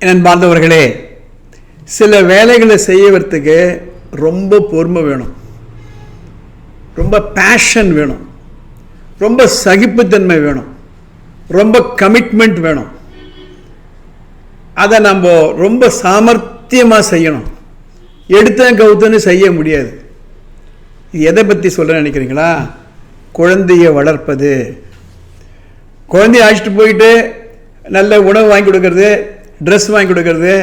நண்பார்ந்தவர்களே சில வேலைகளை செய்யறதுக்கு ரொம்ப பொறுமை வேணும். ரொம்ப பேஷன் வேணும். ரொம்ப சகிப்புத்தன்மை வேணும். ரொம்ப கமிட்மெண்ட் வேணும். அதை நம்ம ரொம்ப சாமர்த்தியமாக செய்யணும். எடுத்தேன் கவுத்துன்னு செய்ய முடியாது. இது எதை பற்றி சொல்ல நினைக்கிறீங்களா? குழந்தைய வளர்ப்பது. குழந்தைய அழைச்சிட்டு போயிட்டு நல்ல உணவு வாங்கி கொடுக்கறது ட்ரெஸ் வாங்கி கொடுக்கறது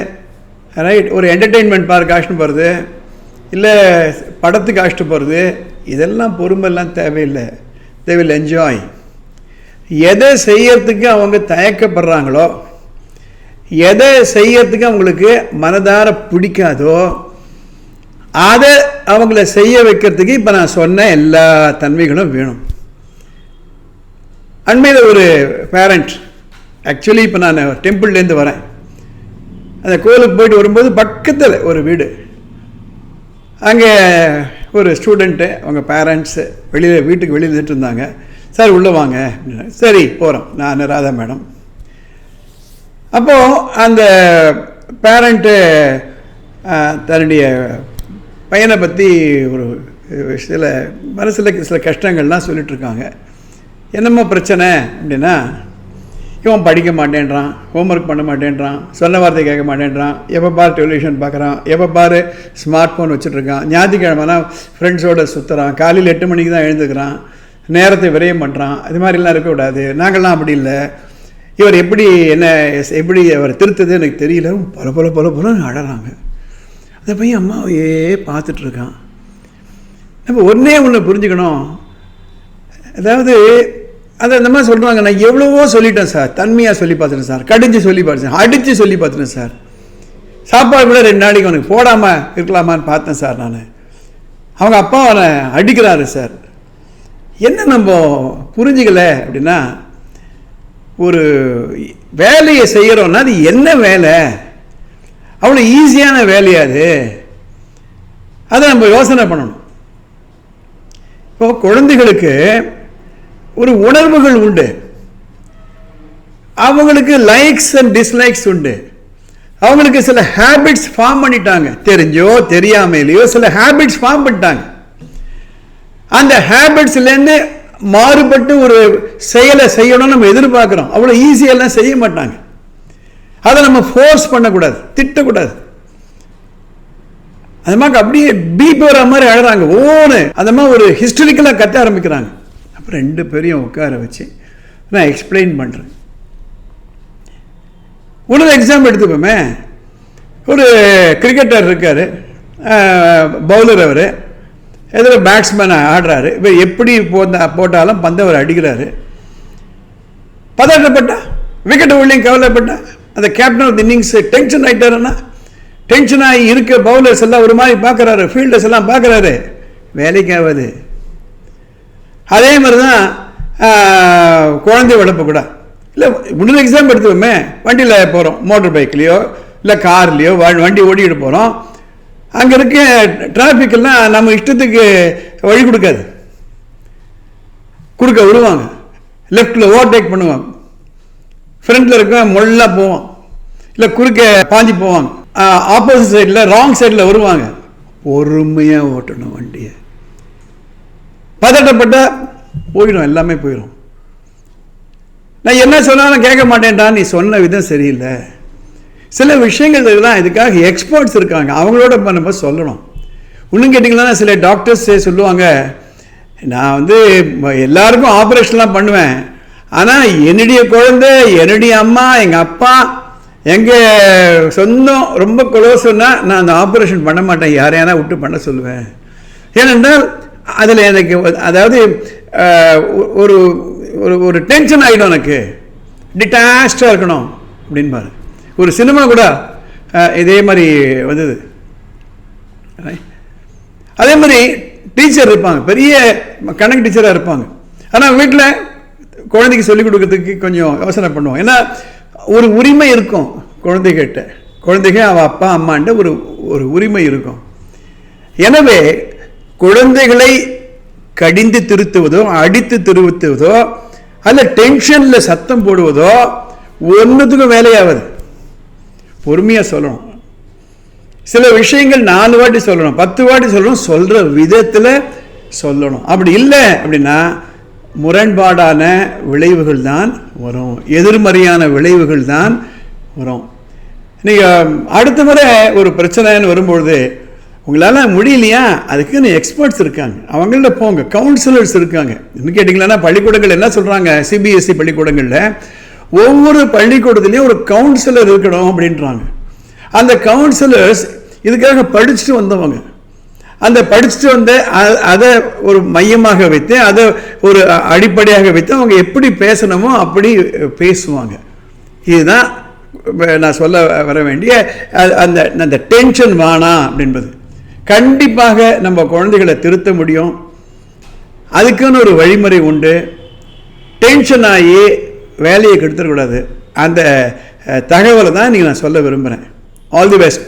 ரைட் ஒரு என்டர்டெயின்மெண்ட் பார்க்க அழைச்சிட்டு போகிறது இல்லை படத்துக்கு அழைச்சிட்டு போகிறது இதெல்லாம் பொறுமெல்லாம் தேவையில்லை. தே வில் என்ஜாய் எதை செய்யறதுக்கு அவங்க தயக்கப்படுறாங்களோ எதை செய்யறதுக்கு அவங்களுக்கு மனதார பிடிக்காதோ அதை அவங்கள செய்ய வைக்கிறதுக்கு இப்போ நான் சொன்ன எல்லா தன்மைகளும் வேணும். அண்மையில் ஒரு பேரண்ட் ஆக்சுவலி இப்போ நான் டெம்பிள்லேருந்து வரேன். அந்த கோயிலுக்கு போயிட்டு வரும்போது பக்கத்தில் ஒரு வீடு. அங்கே ஒரு ஸ்டூடெண்ட்டு அவங்க பேரண்ட்ஸு வெளியில் வீட்டுக்கு வெளியில் நின்றுட்டு இருந்தாங்க. சார் உள்ளே வாங்க. சரி போகிறோம் நான் ராதா மேடம். அப்போது அந்த பேரண்ட்டு தன்னுடைய பையனை பற்றி ஒரு சில மனசில் சில கஷ்டங்கள்லாம் சொல்லிகிட்ருக்காங்க என்னம்மா பிரச்சனை? அப்படின்னா இவன் படிக்க மாட்டேன்றான் ஹோம்ஒர்க் பண்ண மாட்டேன்றான் சொன்ன வார்த்தை கேட்க மாட்டேன்றான் எப்போ பார் டெலிவிஷன் பார்க்குறான் எப்போ பார் ஸ்மார்ட் ஃபோன் வச்சுட்ருக்கான் ஞாயிற்றுக்கிழமைனா ஃப்ரெண்ட்ஸோடு சுற்றுறான் காலையில் எட்டு மணிக்கு தான் எழுந்துக்கிறான் நேரத்தை விரயம் பண்ணுறான் இது மாதிரிலாம் இருக்கக்கூடாது நாங்கள்லாம் அப்படி இல்லை. இவர் எப்படி என்ன எப்படி அவர் திருத்தது எனக்கு தெரியல. பல பல பல பல அழறாங்க. அந்த பையன் அம்மாவையே பார்த்துட்ருக்கான் நம்ம ஒன்றே ஒன்று புரிஞ்சுக்கணும். அதாவது அதை அந்த மாதிரி சொல்கிறாங்க நான் எவ்வளவோ சொல்லிட்டேன் சார். தன்மையாக சொல்லி பார்த்துட்டேன் சார். கடிஞ்சு சொல்லி பார்த்துட்டேன். அடித்து சொல்லி பார்த்துட்டேன் சார். சாப்பாடு கூட ரெண்டு நாளைக்கு அவனுக்கு போடாமல் இருக்கலாமான்னு பார்த்தேன் சார் நான். அவங்க அப்பா அவனை அடிக்கிறாரு சார். என்ன நம்ம புரிஞ்சுக்கல அப்படின்னா ஒரு வேலையை செய்கிறோன்னா அது என்ன வேலை? அவ்வளோ ஈஸியான வேலையா அது? அதை நம்ம யோசனை பண்ணணும். இப்போ குழந்தைகளுக்கு ஒரு உணர்வுகள் உண்டு. அவங்களுக்கு லைக்ஸ் அண்ட் டிஸ்லைக்ஸ் உண்டு. அவங்களுக்கு சில ஹேபிட்ஸ் ஃபார்ம் பண்ணிட்டாங்க. தெரிஞ்சோ தெரியாமையிலையோ சில ஹேபிட்ஸ் ஃபார்ம் பண்ணிட்டாங்க. அந்த ஹேபிட்ஸ்லேருந்து மாறுபட்டு ஒரு செயலை செய்யணும்னு நம்ம எதிர்பார்க்குறோம். அவ்வளோ ஈஸியெல்லாம் செய்ய மாட்டாங்க. அதை நம்ம ஃபோர்ஸ் பண்ணக்கூடாது திட்டக்கூடாது. அது மாதிரி அப்படியே பீப் வர மாதிரி அழகாங்க ஓன்னு அந்த மாதிரி ஒரு ஹிஸ்டரிக்கலாக கத்த ஆரம்பிக்கிறாங்க. அப்புறம் ரெண்டு பேரையும் உட்கார வச்சு நான் எக்ஸ்பிளைன் பண்ணுறேன் ஒரு எக்ஸாம் எடுத்துப்போமே ஒரு கிரிக்கெட்டர் இருக்கார். பவுலர் அவர். எதில் பேட்ஸ்மேன் ஆடுறாரு. இப்போ எப்படி போந்த போட்டாலும் பந்தை அவர் அடிக்கிறாரு. பதட்டப்பட்டா விக்கெட் உள்ளியும் கவலைப்பட்டா? அந்த கேப்டன் ஆஃப் இன்னிங்ஸ் டென்ஷன் ஆகிட்டாருன்னா டென்ஷன் ஆகி இருக்க பவுலர்ஸ் எல்லாம் ஒரு மாதிரி பார்க்குறாரு. ஃபீல்டர்ஸ் எல்லாம் பார்க்குறாரு. வேலைக்காவது அதே மாதிரி தான் குழந்தை வளர்ப்பு கூட. இல்லை இன்னொரு எக்ஸாம் எடுத்துவோமே வண்டியில் போகிறோம் மோட்டர் பைக்லேயோ இல்லை கார்லேயோ வண்டி ஓடிக்கிட்டு போகிறோம் அங்கே இருக்க டிராஃபிக்கெல்லாம் நம்ம இஷ்டத்துக்கு வழி கொடுக்காது. கொடுக்க விடுவாங்க. லெஃப்டில் ஓவர்டேக் பண்ணுவாங்க. ஃப்ரண்ட்டில் இருக்க மொல்லாக போவோம் இல்லை குறுக்க பாஞ்சி போவாங்க. ஆப்போசிட் சைடில் ராங் சைடில் வருவாங்க. பொறுமையாக ஓட்டணும் வண்டியை. பதட்டப்பட்டால் போயிடும் எல்லாமே போயிடும். நான் என்ன சொன்னாலும் கேட்க மாட்டேன்டா நீ சொன்ன விதம் சரியில்லை. சில விஷயங்கள் தான் இதுக்காக எக்ஸ்பர்ட்ஸ் இருக்காங்க அவங்களோட இப்ப நம்ம சொல்லணும். இன்னும் கேட்டிங்கன்னா சில டாக்டர்ஸ் சொல்லுவாங்க நான் வந்து எல்லாருக்கும் ஆப்ரேஷன்லாம் பண்ணுவேன். ஆனால் என்னுடைய குழந்தை என்னுடைய அம்மா எங்கள் அப்பா எங்கள் சொந்தம் ரொம்ப குளோஸ்னால் நான் அந்த ஆப்ரேஷன் பண்ண மாட்டேன். யாரையானா விட்டு பண்ண சொல்லுவேன். ஏனென்றால் அதில் எனக்கு அதாவது ஒரு ஒரு ஒரு டென்ஷன் ஆகிடும் எனக்கு. டிட்டாஸ்டாக இருக்கணும். அப்படின்பாரு ஒரு சினிமா கூட இதே மாதிரி வந்தது. அதே மாதிரி டீச்சர் இருப்பாங்க. பெரிய கணக்கு டீச்சராக இருப்பாங்க. ஆனால் வீட்டில் குழந்தைக்கு சொல்லிக் கொடுக்கறதுக்கு கொஞ்சம் யோசனை பண்ணுவோம். ஏன்னா ஒரு உரிமை இருக்கும் குழந்தைகிட்ட. குழந்தைங்க அவள் அப்பா அம்மாண்ட ஒரு ஒரு உரிமை இருக்கும். எனவே குழந்தைகளை கடிந்து திருத்துவதோ அடித்து திருத்துவதோ அல்ல டென்ஷனில் சத்தம் போடுவதோ ஒன்றுத்துக்கும் வேலையாவது பொறுமையாக சொல்லணும். சில விஷயங்கள் நாலு வாட்டி சொல்லணும் பத்து வாட்டி சொல்லணும் சொல்கிற விதத்தில் சொல்லணும். அப்படி இல்லை அப்படின்னா முரண்பாடான விளைவுகள் தான் வரும். எதிர்மறையான விளைவுகள் தான் வரும். நீங்கள் அடுத்த முறை ஒரு பிரச்சனைன்னு வரும்பொழுது உங்களால் முடியலையா? அதுக்குன்னு எக்ஸ்பர்ட்ஸ் இருக்காங்க. அவங்கள்ட்ட போங்க. கவுன்சிலர்ஸ் இருக்காங்க. இன்னும் கேட்டிங்களா பள்ளிக்கூடங்கள் என்ன சொல்கிறாங்க சிபிஎஸ்சி பள்ளிக்கூடங்களில் ஒவ்வொரு பள்ளிக்கூடத்துலேயும் ஒரு கவுன்சிலர் இருக்கணும் அப்படின்றாங்க. அந்த கவுன்சிலர்ஸ் இதுக்காக படிச்சுட்டு வந்தவங்க. அந்த படிச்சுட்டு வந்த அதை ஒரு மையமாக வைத்து அதை ஒரு அடிப்படையாக வைத்து அவங்க எப்படி பேசணுமோ அப்படி பேசுவாங்க. இதுதான் நான் சொல்ல வர வேண்டிய அந்த அந்த டென்ஷன் வானா அப்படின்பது கண்டிப்பாக நம்ம குழந்தைகளை திருத்த முடியும். அதுக்குன்னு ஒரு வழிமுறை உண்டு. டென்ஷன் ஆகி வேலையை கெடுத்துடக்கூடாது அந்த தகவலை தான் நீங்கள் நான் சொல்ல விரும்புகிறேன் ஆல் தி பெஸ்ட்